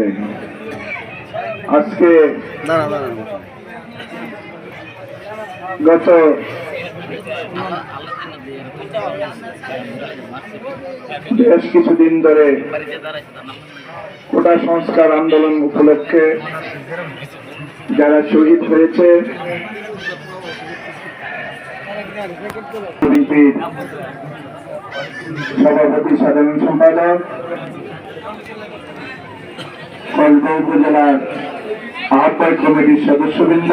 রহিম। আজকে গত বেশ কিছুদিন ধরে কোটা সংস্কার আন্দোলন উপলক্ষে যারা শহীদ হয়েছে সভাপতি সাধারণ সম্পাদক কল্প উপজেলার আহ্বায়ক কমিটির সদস্যবৃন্দ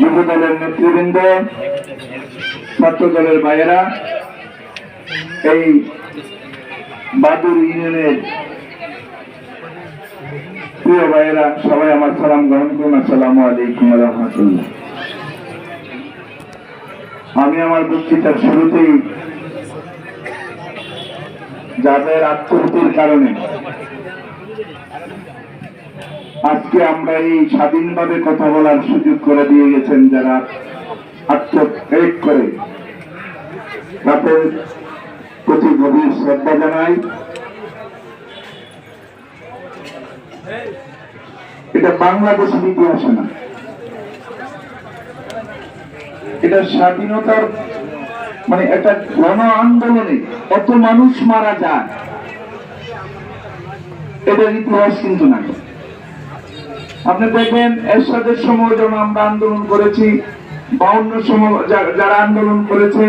যুব দলের নেতৃবৃন্দ ছাত্র দলের ভাইয়েরা, এই বাদুর ইউনিয়নের প্রিয় ভাইয়েরা, সবাই আমার সালাম গ্রহণ করুন। আসসালামু আলাইকুম রহমতুল্লাহ। আমি আমার বক্তৃতার শুরুতেই যাদের আত্মহতির কারণে আজকে আমরা এই স্বাধীনভাবে কথা বলার সুযোগ করে দিয়ে গেছেন যারা আত্মত্যাগ করে। তাদের প্রতি গভীর শ্রদ্ধা জানাই। এটা বাংলাদেশের ইতিহাসে না। এটা স্বাধীনতার মানে একটা গণ আন্দোলনে কত মানুষ মারা যায় এটার ইতিহাস কিন্তু নাই। আপনি দেখবেন এরশাদের সময় যখন আমরা আন্দোলন করেছি বাউন্ন সময় যারা আন্দোলন করেছে